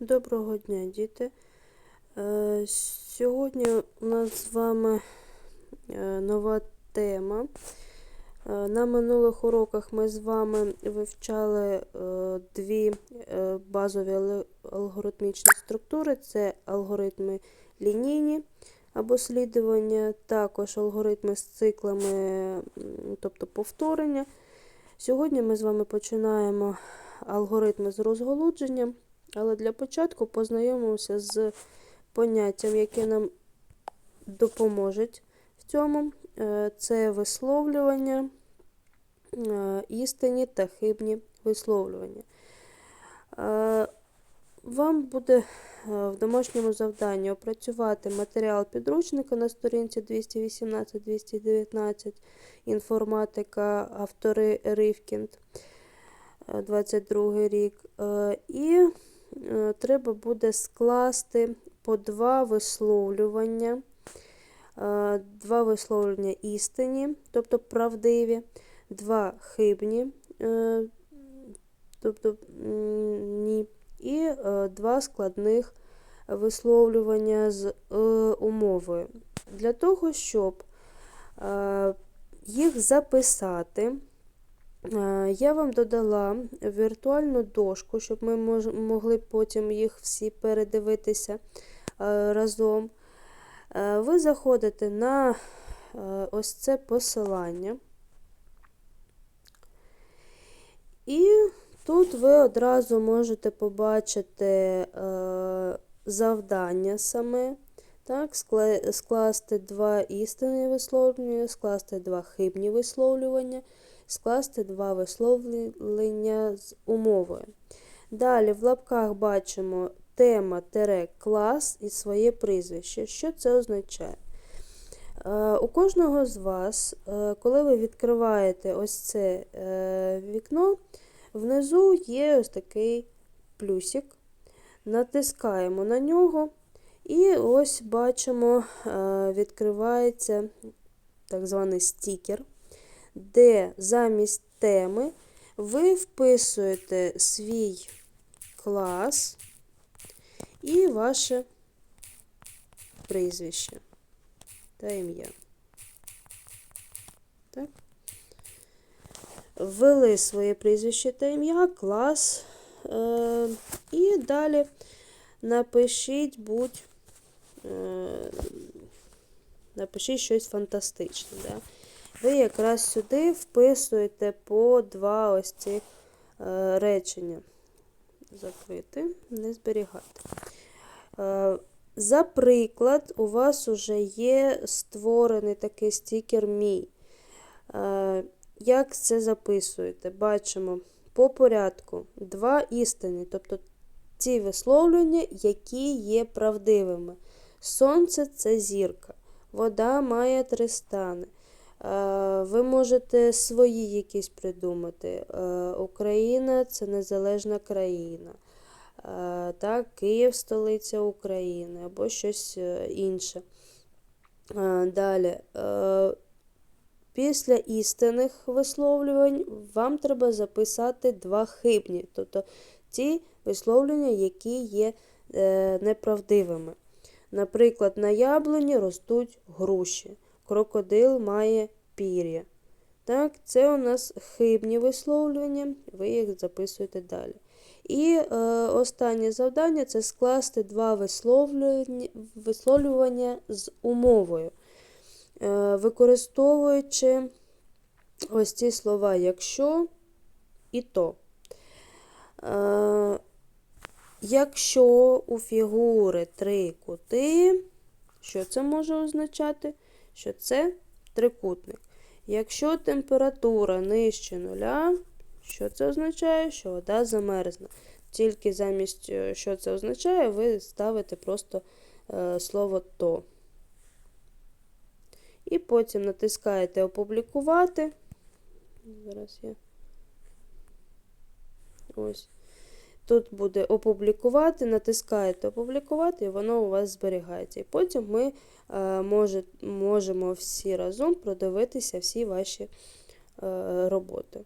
Доброго дня, діти. Е, Сьогодні у нас з вами е, нова тема. Е, На минулих уроках ми з вами вивчали дві базові алгоритмічні структури: це алгоритми лінійні або слідування, також алгоритми з циклами, тобто повторення. Сьогодні ми з вами починаємо алгоритми з розголудженням. Але для початку познайомимося з поняттям, яке нам допоможе в цьому. Е, Це висловлювання, е, істинні та хибні висловлювання. Е, Вам буде в домашньому завданні опрацювати матеріал підручника на сторінці 218-219 інформатика, автори Ривкінд, е, 22 рік. І треба буде скласти по два висловлювання, е, два висловлювання істинні, тобто правдиві, два хибні, е, тобто ні, і е, два складних висловлювання з е, умовою. Для того, щоб е, їх записати, Е, Я вам додала віртуальну дошку, щоб ми могли потім їх всі передивитися е, разом. Е, Ви заходите на е, ось це посилання. І тут ви одразу можете побачити е, завдання саме. Так, скласти два істинні висловлювання, скласти два хибні висловлювання скласти два висловлення з умовою. Далі в лапках бачимо тема клас і своє прізвище. Що це означає? Е, У кожного з вас, е, коли ви відкриваєте ось це е, вікно, внизу є ось такий плюсик. Натискаємо на нього, і ось бачимо, е, відкривається так званий стікер де замість теми ви вписуєте свій клас і ваше прізвище та ім'я. Ввели своє прізвище та ім'я, клас. Е, і далі напишіть будь. Е, напишіть щось фантастичне. Да? ви якраз сюди вписуєте по два ось ці е, речення. Закрити, не зберігати. Е, за приклад, у вас вже є створений такий стікер мій. Як це записуєте? Бачимо по порядку два істини, тобто ті висловлення, які є правдивими. Сонце це зірка, вода має три стани. Е, Ви можете свої якісь придумати. Е, Україна це незалежна країна. Е, Так, Київ столиця України або щось інше. Далі. Після істинних висловлювань вам треба записати два хибні, тобто ті висловлення, які є неправдивими. Наприклад, на яблуні ростуть груші крокодил має пір'я. Так, Це у нас хибні висловлювання, ви їх записуєте далі. І е, останнє завдання це скласти два висловлювання, висловлювання з умовою, е, використовуючи ось ці слова якщо і то. Е, якщо у фігури три кути, що це може означати? що це трикутник. Якщо температура нижче нуля, що це означає? Що вода замерзне. Тільки замість, е, що це означає, ви ставите просто е, слово то. І потім натискаєте Опублікувати. Зараз я. Ось. Тут буде опублікувати, натискаєте опублікувати, і воно у вас зберігається. І потім ми е, може, можемо всі разом продивитися всі ваші е, роботи.